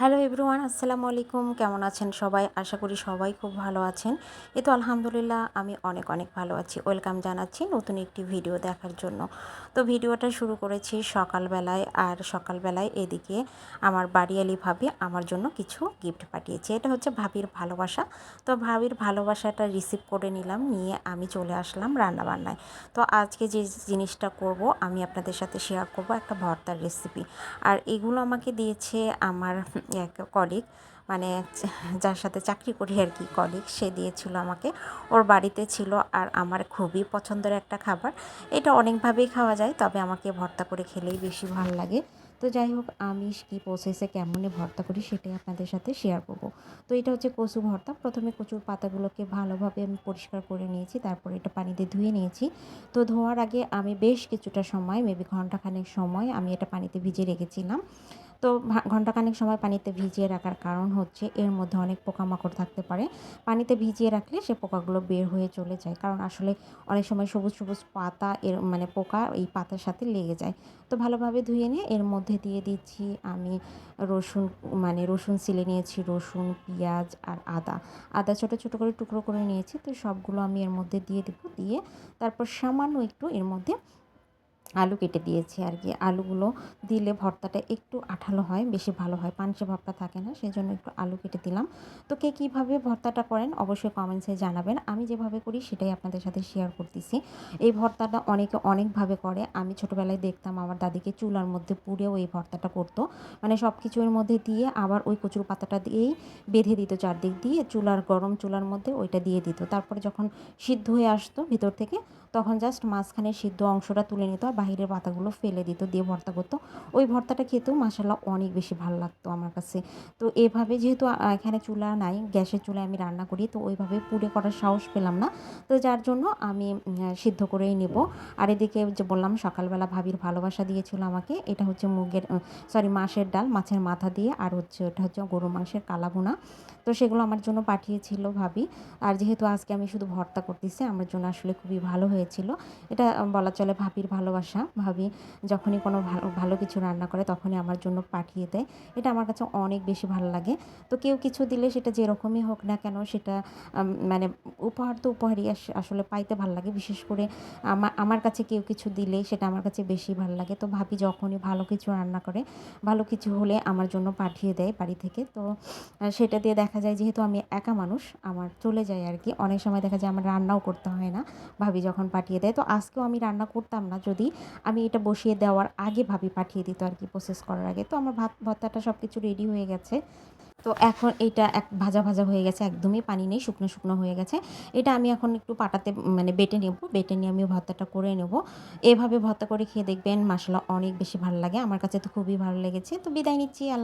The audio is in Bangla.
হ্যালো এভরিওয়ান, আসসালামু আলাইকুম। কেমন আছেন সবাই? আশা করি সবাই খুব ভালো আছেন। এ তো আলহামদুলিল্লাহ আমি অনেক অনেক ভালো আছি। ওয়েলকাম জানাচ্ছি নতুন একটি ভিডিও দেখার জন্য। তো ভিডিওটা শুরু করেছি সকালবেলায় আর সকালবেলায় এদিকে আমার বাড়িয়ালি ভাবি আমার জন্য কিছু গিফট পাঠিয়েছে। এটা হচ্ছে ভাবির ভালোবাসা। তো ভাবির ভালোবাসাটা রিসিভ করে নিলাম, নিয়ে আমি চলে আসলাম রান্নাবান্নায়। তো আজকে যে জিনিসটা করব, আমি আপনাদের সাথে শেয়ার করব একটা ভর্তার রেসিপি আর এগুলো আমাকে দিয়েছে আমার এক কলিগ মানে যার সাথে চাকরি করি আর কি কলিগ সে দিয়েছিল আমাকে। ওর বাড়িতে ছিল আর আমার খুবই পছন্দের একটা খাবার। এটা অনেকভাবেই খাওয়া যায়, তবে আমাকে ভর্তা করে খেলেই বেশি ভালো লাগে। তো যাই হোক আমি কী প্রসেসে কেমনই ভর্তা করি সেটাই আপনাদের সাথে শেয়ার করব। তো এটা হচ্ছে কচু ভর্তা। প্রথমে কচুর পাতাগুলোকে ভালোভাবে আমি পরিষ্কার করে নিয়েছি, তারপর এটা পানিতে ধুয়ে নিয়েছি। তো ধোয়ার আগে আমি বেশ কিছুটা সময় মেবি ঘন্টাখানেক সময় আমি এটা পানিতে ভিজে রেখেছিলাম। তো ঘন্টাখানেক সময় পানিতে ভিজিয়ে রাখার কারণ হচ্ছে এর মধ্যে অনেক পোকামাকড় থাকতে পারে। পানিতে ভিজিয়ে রাখলে সে পোকাগুলো বের হয়ে চলে যায়। কারণ আসলে অনেক সময় সবুজ সবুজ পাতা এর মানে পোকা এই পাতার সাথে লেগে যায়। তো ভালোভাবে ধুয়ে নিয়ে এর মধ্যে দিয়ে দিচ্ছি আমি রসুন মানে রসুন সিলে নিয়েছি, রসুন, পেঁয়াজ আর আদা। আদা ছোটো ছোটো করে টুকরো করে নিয়েছি। তো সবগুলো আমি এর মধ্যে দিয়ে দেবো। দিয়ে তারপর সামান্য একটু এর মধ্যে আলু কেটে দিয়েছি আর কি। আলুগুলো দিলে ভর্তাটা একটু আঠালো হয়, বেশি ভালো হয়। পানসে ভাবটা থাকে না সেই জন্য একটু আলু কেটে দিলাম। তো কে কীভাবে ভর্তাটা করেন অবশ্যই কমেন্টসে জানাবেন। আমি যেভাবে করি সেটাই আপনাদের সাথে শেয়ার করতেছি। এই ভর্তাটা অনেকে অনেকভাবে করে। আমি ছোটোবেলায় দেখতাম আমার দাদিকে চুলার মধ্যে পুড়েও এই ভর্তাটা করতো। মানে সব কিছুর মধ্যে দিয়ে আবার ওই কচুর পাতাটা দিয়েই বেঁধে দিত চারদিক দিয়ে, চুলার গরম চুলার মধ্যে ওইটা দিয়ে দিত। তারপরে যখন সিদ্ধ হয়ে আসতো ভিতর থেকে, তখন জাস্ট মাঝখানে সিদ্ধ অংশটা তুলে নিত আর বাহিরের পাতাগুলো ফেলে দিত, দিয়ে ভর্তা করতো। ওই ভর্তাটা খেতেও মাসাল্লাহ অনেক বেশি ভালো লাগতো আমার কাছে। তো এভাবে যেহেতু এখানে চুলা নাই, গ্যাসের চুলায় আমি রান্না করি, তো ওইভাবে পুড়ে করার সাহস পেলাম না। তো যার জন্য আমি সিদ্ধ করেই নেব। আর এদিকে যে বললাম, সকালবেলা ভাবির ভালোবাসা দিয়েছিল আমাকে, এটা হচ্ছে মুগের সরি মাছের ডাল, মাছের মাথা দিয়ে, আর হচ্ছে, ওটা হচ্ছে গরু মাংসের কালাগুনা তো সেগুলো আমার জন্য পাঠিয়েছিল ভাবি। আর যেহেতু আজকে আমি শুধু ভর্তা করতেছি, আমার জন্য আসলে খুবই ভালো হয়েছিল। এটা বলা চলে ভাবির ভালোবাসা। ভাবি যখনই কোনো ভালো ভালো কিছু রান্না করে তখনই আমার জন্য পাঠিয়ে দেয়। এটা আমার কাছে অনেক বেশি ভালো লাগে। তো কেউ কিছু দিলে সেটা যেরকমই হোক না কেন সেটা মানে উপহার তো উপহারই আসলে পাইতে ভালো লাগে। বিশেষ করে আমার আমার কাছে কেউ কিছু দিলে সেটা আমার কাছে বেশি ভালো লাগে। তো ভাবি যখনই ভালো কিছু রান্না করে, ভালো কিছু হলে আমার জন্য পাঠিয়ে দেয় বাড়ি থেকে। তো সেটা দিয়ে দেখা যায় যেহেতু আমি একা মানুষ, আমার চলে যায় আর কি অনেক সময় দেখা যায় আমার রান্নাও করতে হয় না, ভাবি যখন পাঠিয়ে দেয়। তো আজকেও আমি রান্না করতাম না, যদি আমি এটা বসিয়ে দেওয়ার আগে ভাবি পাঠিয়ে দিত আর কি প্রসেস করার আগে। তো আমার ভাত, ভর্তাটা সব কিছু রেডি হয়ে গেছে। তো এখন এটা এক ভাজা ভাজা হয়ে গেছে, একদমই পানি নেই, শুকনো শুকনো হয়ে গেছে। এটা আমি এখন একটু পাটাতে মানে বেটে নেব, বেটে নিয়ে আমি ভর্তাটা করে নেব। এভাবে ভর্তা করে খেয়ে দেখবেন মশলা অনেক বেশি ভালো লাগে। আমার কাছে তো খুবই ভালো লেগেছে। তো বিদায় নিচ্ছি, আল্লাহ